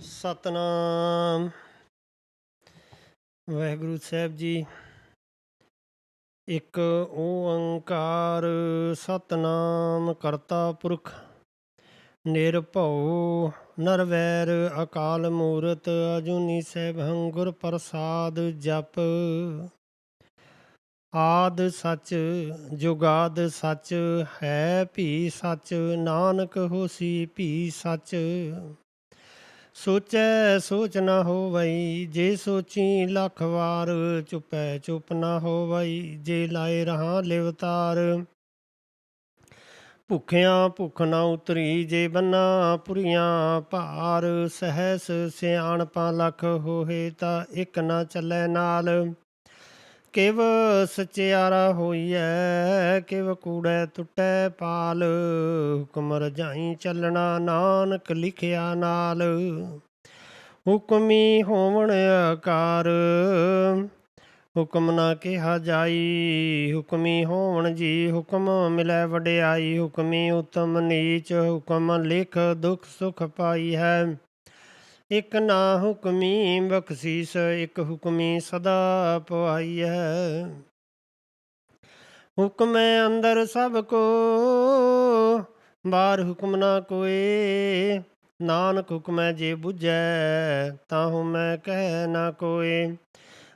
ਸਤਨਾਮ। ਵਾਹਿਗੁਰੂ ਸਾਹਿਬ ਜੀ, ਇੱਕ ਓੰਕਾਰ ਸਤਨਾਮ ਕਰਤਾ ਪੁਰਖ, ਨਿਰਭਉ ਨਰਵੈਰ ਅਕਾਲ ਮੂਰਤ ਅਜੂਨੀ ਸੈਭੰ ਹੰਗੁਰ ਪ੍ਰਸਾਦ ਜਪ। ਆਦ ਸੱਚ ਜੁਗਾਦ ਸੱਚ ਹੈ ਭੀ ਸੱਚ, ਨਾਨਕ ਹੋਸੀ ਭੀ ਸੱਚ। ਸੋਚੈ ਸੋਚ ਨਾ ਹੋਵਈ, ਜੇ ਸੋਚੀ ਲੱਖ ਵਾਰ ਚੁਪੈ ਚੁਪ ਨਾ ਹੋਵਈ, ਜੇ ਲਾਏ ਰਹਾ ਲਿਵਤਾਰ ਭੁਖਿਆਂ ਭੁਖ ਨਾ ਉਤਰੀ, ਜੇ ਬੰਨਾ ਪੁਰੀਆਂ ਭਾਰ, ਸਹਸ ਸਿਆਣਪਾਂ ਲੱਖ ਹੋਏ ਤਾਂ ਇੱਕ ਨਾ ਚੱਲੇ ਨਾਲ। ਕਿਵ ਸਚਿਆਰਾ ਹੋਈਐ, ਕਿਵ ਕੂੜੈ ਟੁੱਟੈ ਪਾਲ। ਹੁਕਮ ਰਜਾਈ ਚੱਲਣਾ ਨਾਨਕ ਲਿਖਿਆ ਨਾਲ। ਹੁਕਮੀ ਹੋਵਣ ਆਕਾਰ, ਹੁਕਮ ਨਾ ਕਿਹਾ ਜਾਈ। ਹੁਕਮੀ ਹੋਵਣ ਜੀ ਹੁਕਮ ਮਿਲੈ ਵਡਿਆਈ। ਹੁਕਮੀ ਉਤਮ ਨੀਚ, ਹੁਕਮ ਲਿਖ ਦੁਖ ਸੁਖ ਪਾਈ ਹੈ। ਇਕ ਨਾ ਹੁਕਮੀ ਬਖਸ਼ੀਸ, ਇਕ ਹੁਕਮੀ ਸਦਾ ਪਵਾਈ ਹੈ ਹੁਕਮੈ ਅੰਦਰ ਸਭ ਕੋ, ਬਾਹਰ ਹੁਕਮ ਨਾ ਕੋਏ। ਨਾਨਕ ਹੁਕਮੈ ਜੇ 부ਜੈ ਤਾਹੂ ਮੈਂ ਕਹਿ ਨਾ ਕੋਏ।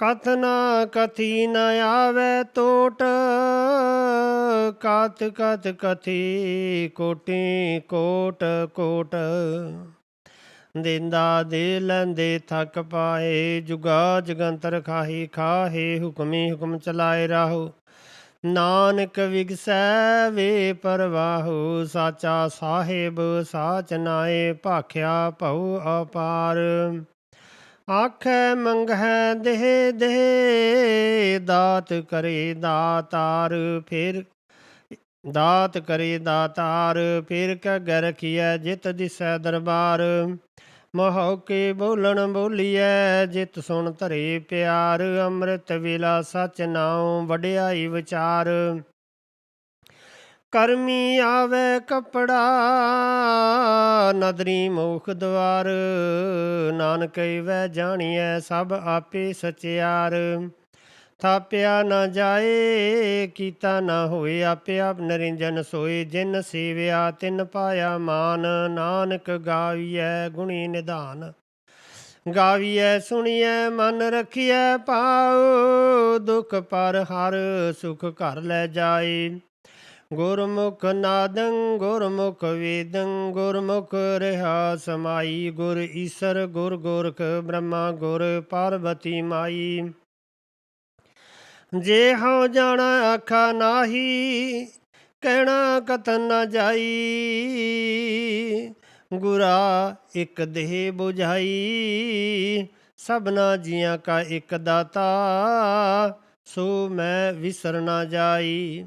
ਕਥਨਾ ਕਥੀ ਨ ਆਵੇ ਟੋਟ ਕਤ ਕਤ ਕਥੀ ਕੋਟੀ ਕੋਟ ਕੋਟ। ਦਿੰਦਾ ਦੇ ਲੈਂਦੇ ਥੱਕ ਪਾਏ, ਜੁਗਾ ਜਗੰਤਰ ਖਾਹੀ ਖਾਹੇ, ਹੁਕਮੀ ਹੁਕਮ ਚਲਾਏ ਰਾਹੋ। ਨਾਨਕ ਵਿਗਸੈ ਵੇ ਪਰਵਾਹੋ, ਸਾਚਾ ਸਾਹਿਬ ਸਾਚ ਨਾਏ, ਭਾਖਿਆ ਭਉ ਅਪਾਰ। ਆਖੈ ਮੰਗਹਿ ਦੇਹ ਦੇਹ, ਦਾਤ ਕਰੇ ਦਾਤਾਰ ਫਿਰ। ਦਾਤ ਕਰੇ ਦਾਤਾਰ ਫਿਰ ਕੈ ਰਖੀਐ ਜਿਤ ਦਿਸੈ ਦਰਬਾਰ। ਮਹਉ ਕੇ ਬੋਲਣ ਬੋਲੀਐ, ਜਿਤ ਸੁਣ ਧਰੇ ਪਿਆਰ। ਅੰਮ੍ਰਿਤ ਵੇਲਾ ਸਚ ਨਾਉ, ਵਡਿਆਈ ਵਿਚਾਰ। ਕਰਮੀ ਆਵੇ ਕਪੜਾ, ਨਦਰੀ ਮੋਖ ਦਵਾਰ। ਨਾਨਕ ਵੈ ਜਾਣੀਐ ਸਭ ਆਪੇ ਸਚਿਆਰ। ਥਾਪਿਆ ਨਾ ਜਾਏ, ਕੀਤਾ ਨਾ ਹੋਏ ਆਪੇ ਆਪ ਨਰਿੰਜਨ ਸੋਏ। ਜਿਨ ਸੇਵਿਆ ਤਿਨ ਪਾਇਆ ਮਾਨ, ਨਾਨਕ ਗਾਵੀਐ ਗੁਣੀ ਨਿਧਾਨ। ਗਾਵੀਐ, ਸੁਣੀਐ, ਮਨ ਰਖੀਐ ਪਾਉ ਦੁਖ ਪਰ ਹਰ ਸੁਖ ਘਰ ਲੈ ਜਾਏ। ਗੁਰਮੁਖ ਨਾਦੰ, ਗੁਰਮੁਖ ਵੇਦੰ, ਗੁਰਮੁਖ ਰਹਾ ਸਮਾਈ, ਗੁਰ ਈਸਰ, ਗੁਰ ਗੋਰਖ ਬ੍ਰਹਮਾ, ਗੁਰ ਪਾਰਵਤੀ ਮਾਈ। ਜੇ ਹਉ ਜਾਣਾ ਆਖਾ ਨਾਹੀ, ਕਹਿਣਾ ਕਤਨ ਨਾ ਜਾਈ, ਗੁਰਾ ਇੱਕ ਦੇਹ 부ਝਾਈ ਸਭਨਾ ਜੀਆਂ ਕਾ ਇੱਕ ਦਾਤਾ, ਸੋ ਮੈਂ ਵਿਸਰ ਨਾ ਜਾਈ।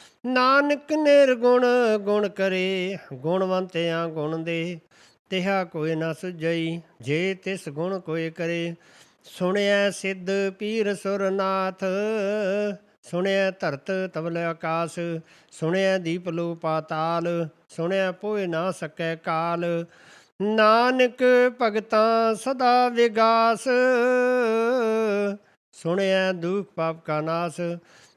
ਨਾਨਕ ਨਿਰਗੁਣ ਗੁਣ ਕਰੇ ਗੁਣਵੰਤਿਆਂ ਗੁਣ ਦੇ, ਤਿਹਾ ਕੋਈ ਨਾ ਸੁਝਈ, ਜੇ ਤਿਸ ਗੁਣ ਕੋਈ ਕਰੇ। ਸੁਣਿਆ ਸਿੱਧ ਪੀਰ ਸੁਰਨਾਥ ਸੁਣਿਆ ਧਰਤ ਤਵਲ ਆਕਾਸ ਸੁਣਿਆ ਦੀਪ ਲੋ ਪਾਤਾਲ ਸੁਣਿਆ ਪੋਏ ਨਾ ਸਕੈ ਕਾਲ। ਨਾਨਕ ਭਗਤਾਂ ਸਦਾ ਵਿਗਾਸ ਸੁਣਿਆ ਦੁਖ ਪਾਪ ਕਾ ਨਾਸ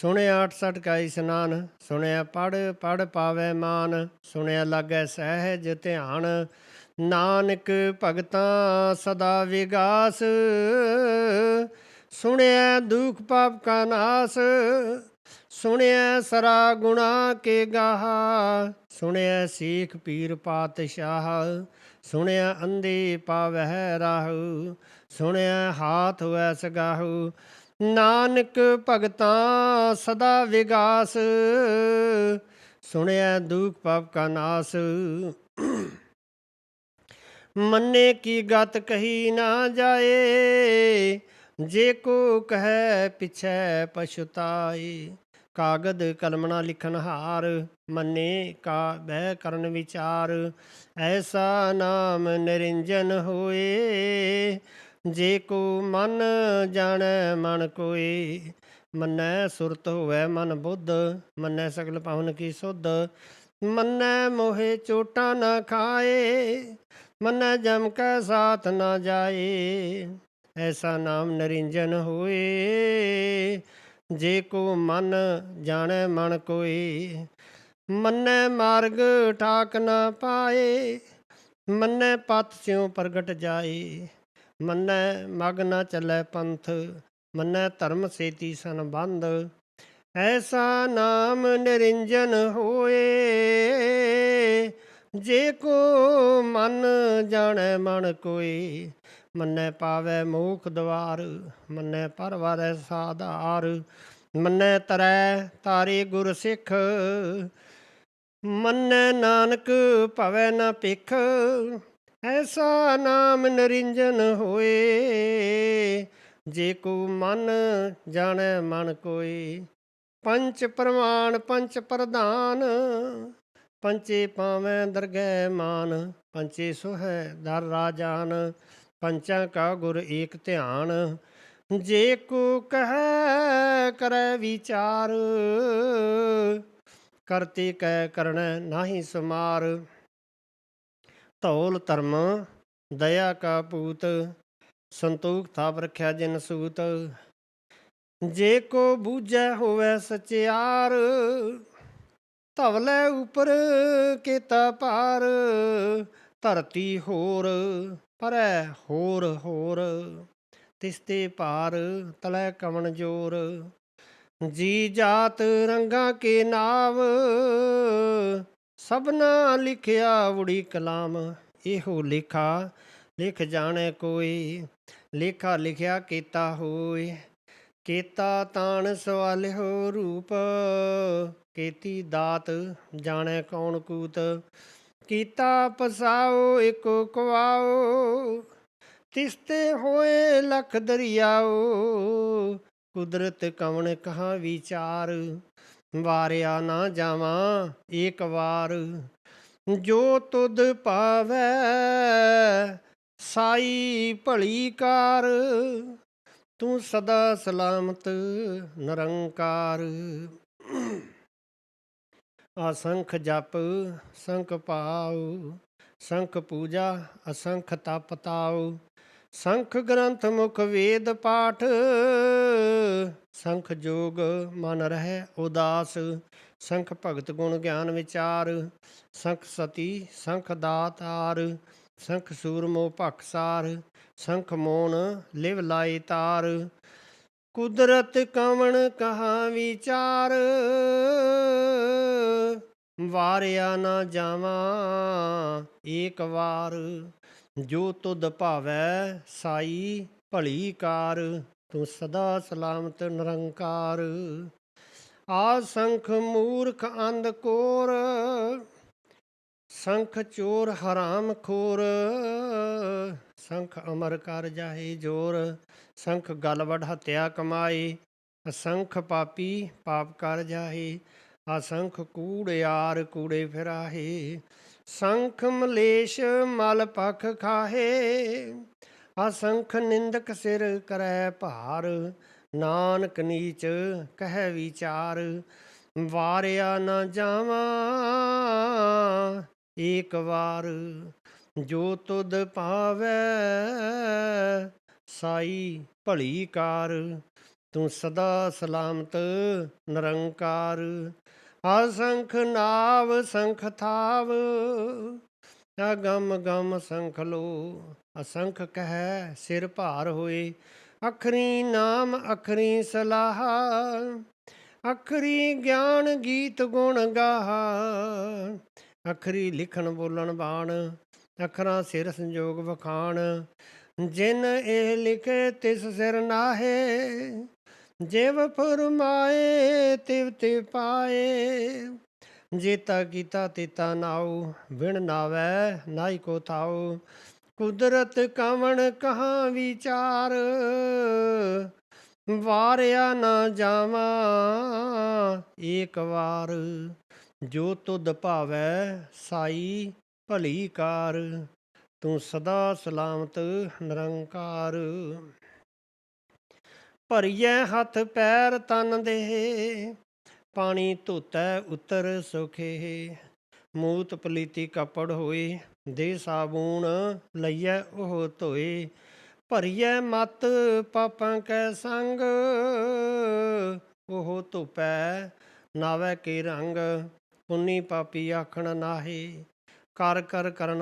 ਸੁਣਿਆ 68 ਕਾ ਸਨਾਨ, ਸੁਣਿਆ ਪੜ ਪੜ ਪਾਵੇ ਮਾਨ, ਸੁਣਿਆ ਲਾਗੈ ਸਹਿਜ ਧਿਆਨ, ਨਾਨਕ ਭਗਤਾਂ ਸਦਾ ਵਿਗਾਸ, ਸੁਣਿਆ ਦੁਖ ਪਾਪ ਕਾ ਨਾਸ, ਸੁਣਿਆ ਸਰਾ ਗੁਣਾ ਕੇ ਗਾਹ, ਸੁਣਿਆ ਸੀਖ ਪੀਰ ਪਾਤਸ਼ਾਹ, ਸੁਣਿਆ ਅੰਧੇ ਪਾਵਹਿ ਰਾਹੂ, ਸੁਣਿਆ ਹਾਥ ਹੋਇ ਸਗਾਹੂ ਨਾਨਕ ਭਗਤਾਂ ਸਦਾ ਵਿਗਾਸ। ਸੁਣਿਆ ਦੁਖ ਪਾਪ ਕਾ ਨਾਸ। ਮੰਨੇ ਕੀ ਗਤ ਕਹੀ ਨਾ ਜਾਏ। ਜੇ ਕੋ ਕਹੈ ਪਿਛੈ ਪਛਤਾਏ ਕਾਗਦ ਕਲਮਣਾ ਲਿਖਨ ਹਾਰ, ਮੰਨੇ ਕਾ ਬਹਿ ਕਰਨ ਵਿਚਾਰ। ਐਸਾ ਨਾਮ ਨਿਰੰਜਨ ਹੋਏ। ਜੇ ਕੋ ਮਨ ਜਾਣੈ, ਮਨ ਕੋਈ ਮੰਨੈ ਸੁਰਤ ਹੋਵੇ, ਮਨ ਬੁੱਧ। ਮੰਨੈ ਸਗਲ ਪਾਵਨ ਕੀ ਸੁਧ। ਮੰਨੈ ਮੋਹਿ ਚੋਟਾਂ ਨਾ ਖਾਏ। ਮੰਨੈ ਜਮ ਕੈ ਸਾਥ ਨਾ ਜਾਏ। ਐਸਾ ਨਾਮ ਨਰਿੰਜਨ ਹੋਏ। ਜੇ ਕੋ ਮਨ ਜਾਣੈ, ਮਨ ਕੋਈ ਮੰਨੈ ਮਾਰਗ ਠਾਕ ਨਾ ਪਾਏ। ਮੰਨੈ ਪਤ ਸਿਉ ਪ੍ਰਗਟ ਜਾਏ। ਮੰਨੈ ਮਗ ਨਾ ਚੱਲੈ ਪੰਥ, ਮੰਨੈ ਧਰਮ ਸੇਤੀ ਸੰਬੰਧ। ਐਸਾ ਨਾਮ ਨਿਰੰਜਨ ਹੋਏ, ਜੇ ਕੋ ਮਨ ਜਾਣੈ ਮਨ ਕੋਈ ਮੰਨੈ ਪਾਵੈ ਮੋਖ ਦਵਾਰ, ਮੰਨੈ ਪਰਵਾਰੈ ਸਾਧਾਰ, ਮੰਨੈ ਤਰੈ ਤਾਰੇ ਗੁਰ ਸਿੱਖ, ਮੰਨੈ ਨਾਨਕ ਭਵੈ ਨਾ ਭਿਖ ਐਸਾ ਨਾਮ ਨਿਰੰਜਨ ਹੋਏ, ਜੇ ਕੋ ਮਨ ਜਾਣੈ ਮਨ ਕੋਈ ਪੰਚ ਪ੍ਰਮਾਣ, ਪੰਚ ਪ੍ਰਧਾਨ, ਪੰਚੇ ਪਾਵੈ ਦਰਗਹਿ ਮਾਨ, ਪੰਚੇ ਸੁਹੈ ਦਰ ਰਾਜਾਨ, ਪੰਚਾਂ ਕਾ ਗੁਰ ਏਕ ਧਿਆਨ। ਜੇ ਕੋ ਕਹੈ, ਕਰੈ ਵਿਚਾਰ, ਕਰਤੇ ਕੈ ਕਰਣੈ ਨਾਹੀ ਸਮਾਰ। ਧੌਲ ਧਰਮ, ਦਇਆ ਕਾ ਪੂਤ, ਸੰਤੋਖ ਥਾਪ ਰਖਿਆ ਜਿਨ ਸੂਤ। ਜੇ ਕੋ ਬੂਝੈ ਹੋਵੇ ਸਚਿਆਰ ਧਵਲੇ ਉਪਰ ਕੀਤਾ ਪਾਰ ਧਰਤੀ ਹੋਰ, ਪਰੈ ਹੋਰ ਹੋਰ, ਤਿਸਤੇ ਪਾਰ ਤਲੈ ਕਵਣ ਜੋਰ। ਜੀ ਜਾਤ ਰੰਗਾ ਕੇ ਨਾਵ ਸਭਨਾ ਲਿਖਿਆ ਉੜੀ ਕਲਾਮ, ਇਹੋ ਲਿਖਾ, ਲਿਖ ਜਾਣੈ ਕੋਈ, ਲੇਖਾ ਲਿਖਿਆ ਕੀਤਾ ਹੋਏ, ਕੀਤਾ ਤਾਣ ਸਵਾਲਿਓ ਰੂਪ, ਕੀਤੀ ਦਾਤ ਜਾਣੈ ਕੌਣ ਕੂਤ, ਕੀਤਾ ਪਸਾਓ ਇਕੋ ਕਵਾਓ, ਤਿਸਤੇ ਹੋਏ ਲਖ ਦਰਿਆਓ, ਕੁਦਰਤ ਕਵਣ ਕਹਾ ਵਿਚਾਰ ਵਾਰਿਆ ਨਾ ਜਾਵਾਂ ਏਕ ਵਾਰ। ਜੋ ਤੁਧ ਪਾਵੈ, ਸਾਈ ਭਲੀ ਕਾਰ। ਤੂੰ ਸਦਾ ਸਲਾਮਤ, ਨਿਰੰਕਾਰ। ਅਸੰਖ ਜਪ, ਸੰਖ ਪਾਉ, ਸੰਖ ਪੂਜਾ, ਅਸੰਖ ਤਪ ਤਾਉ। ਸੰਖ ਗ੍ਰੰਥ ਮੁਖ ਵੇਦ ਪਾਠ। ਸੰਖ ਜੋਗ ਮਨ ਰਹਿ ਉਦਾਸ। ਸੰਖ ਭਗਤ ਗੁਣ ਗਿਆਨ ਵਿਚਾਰ। ਸੰਖ ਸਤੀ, ਸੰਖ ਦਾਤਾਰ ਸੰਖ ਸੂਰਮੋ ਭਖਸਾਰ ਸੰਖ ਮੋਨ ਲਿਵ ਲਾਈ ਤਾਰ। ਕੁਦਰਤ ਕਵਣ ਕਹਾ ਵਿਚਾਰ। ਵਾਰਿਆ ਨਾ ਜਾਵਾਂ। ਏਕ ਵਾਰ ਜੋ ਤੁਧ ਭਾਵੈ ਸਾਈ ਭਲੀ ਕਾਰ, ਤੂੰ ਸਦਾ ਸਲਾਮਤ ਨਿਰੰਕਾਰ। ਆਸੰਖ ਮੂਰਖ ਅੰਧ ਕੋਰ, ਸੰਖ ਚੋਰ ਹਰਾਮ ਖੋਰ। ਸੰਖ ਅਮਰ ਕਰ ਜਾਹੇ ਜੋਰ, ਸੰਖ ਗਲਵੜ ਹਤਿਆ ਕਮਾਏ। ਅਸੰਖ ਪਾਪੀ ਪਾਪ ਕਰ ਜਾਹੇ। ਅਸੰਖ ਕੂੜਿਆਰ ਕੂੜੇ ਫਿਰਾਹੇ, ਸੰਖ ਮਲੇਸ਼ ਮਲ ਪਖ ਖਾਹੇ। ਅਸੰਖ ਨਿੰਦਕ ਸਿਰ ਕਰੈ ਭਾਰ, ਨਾਨਕ ਨੀਚ ਕਹਿ ਵਿਚਾਰ, ਵਾਰਿਆ ਨਾ ਜਾਵਾਂ ਏਕ ਵਾਰ। ਜੋ ਤੁਧ ਪਾਵੈ, ਸਾਈ ਭਲੀ ਕਾਰ। ਤੂੰ ਸਦਾ ਸਲਾਮਤ, ਨਿਰੰਕਾਰ। ਅਸੰਖ ਨਾਵ, ਸੰਖ ਥਾਵ ਅਗਮ ਗਮ ਸੰਖ ਲੋ। ਅਸੰਖ ਕਹਿ ਸਿਰ ਭਾਰ ਹੋਏ। ਅਖਰੀ ਨਾਮ, ਅਖਰੀ ਸਲਾਹ। ਅਖਰੀ ਗਿਆਨ, ਗੀਤ ਗੁਣ ਗਾਹ। ਅਖਰੀ ਲਿਖਣ, ਬੋਲਣ, ਬਾਣ। ਅਖਰਾਂ ਸਿਰ ਸੰਜੋਗ ਵਖਾਣ। ਜਿਨ ਇਹ ਲਿਖੇ, ਤਿਸ ਸਿਰ ਨਾਹੇ। ਜਿਵ ਫਰਮਾਏ, ਤਿਵ ਤੇ ਪਾਏ। ਜੀਤਾ ਕੀਤਾ ਤੀਤਾ ਨਾਉ ਵਿਣ ਨਾਵੈ ਨਾਈ ਕੋ ਥਾਉ। ਕੁਦਰਤ ਕਵਣ ਕਹਾਂ ਵਿਚਾਰ, ਵਾਰਿਆ ਨਾ ਜਾਵਾਂ ਏਕ ਵਾਰ। ਜੋ ਤੁਧ ਭਾਵੈ ਸਾਈ ਭਲੀ ਕਾਰ, ਤੂੰ ਸਦਾ ਸਲਾਮਤ ਨਿਰੰਕਾਰ। ਭਰੀਐ ਹੱਥ ਪੈਰ ਤਨ ਦੇ। ਪਾਣੀ ਧੋਤੈ ਉਤਰ ਸੁਖੇ। ਮੂਤ ਪਲੀਤੀ ਕਪੜ ਹੋਏ, ਦੇ ਸਾਬੂਨ ਲਈਐ ਉਹ ਧੋਏ। ਭਰੀਐ ਮਤ ਪਾਪਾਂ ਕੈ ਸੰਗ, ਉਹ ਧੁਪੈ ਨਾਵੇ ਕੇ ਰੰਗ। ਪੁੰਨੀ ਪਾਪੀ ਆਖਣ ਨਾਹੀ, ਕਰ ਕਰ ਕਰਨ